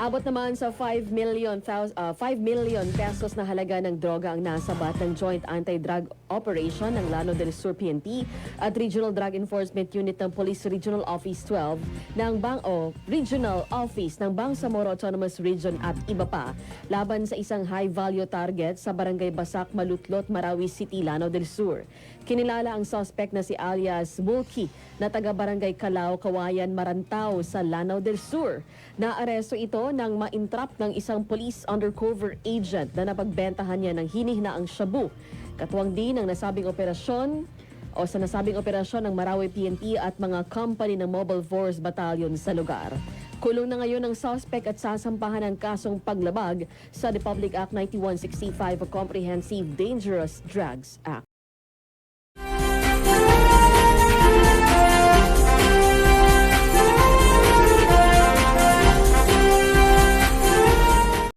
Abot naman sa 5 million, thous- ah, 5 million pesos na halaga ng droga ang nasabat ng Joint Anti-Drug Operation ng Lano del Sur PNP at Regional Drug Enforcement Unit ng Police Regional Office 12 ng Bang o Regional Office ng Bangsamoro Autonomous Region at iba pa laban sa isang high-value target sa Barangay Basak, Malutlot, Marawi City, Lano del Sur. Kinilala ang suspect na si alias Mulki na taga-barangay Calao, Kawayan, Marantao sa Lanao del Sur. Naaresto ito nang ma-entrap ng isang police undercover agent na napagbentahan niya ng hinihinaang shabu. Katuwang din ang nasabing operasyon o sa nasabing operasyon ng Marawi PNP at mga company ng Mobile Force Battalion sa lugar. Kulong na ngayon ang suspect at sasampahan ng kasong paglabag sa Republic Act 9165 o Comprehensive Dangerous Drugs Act.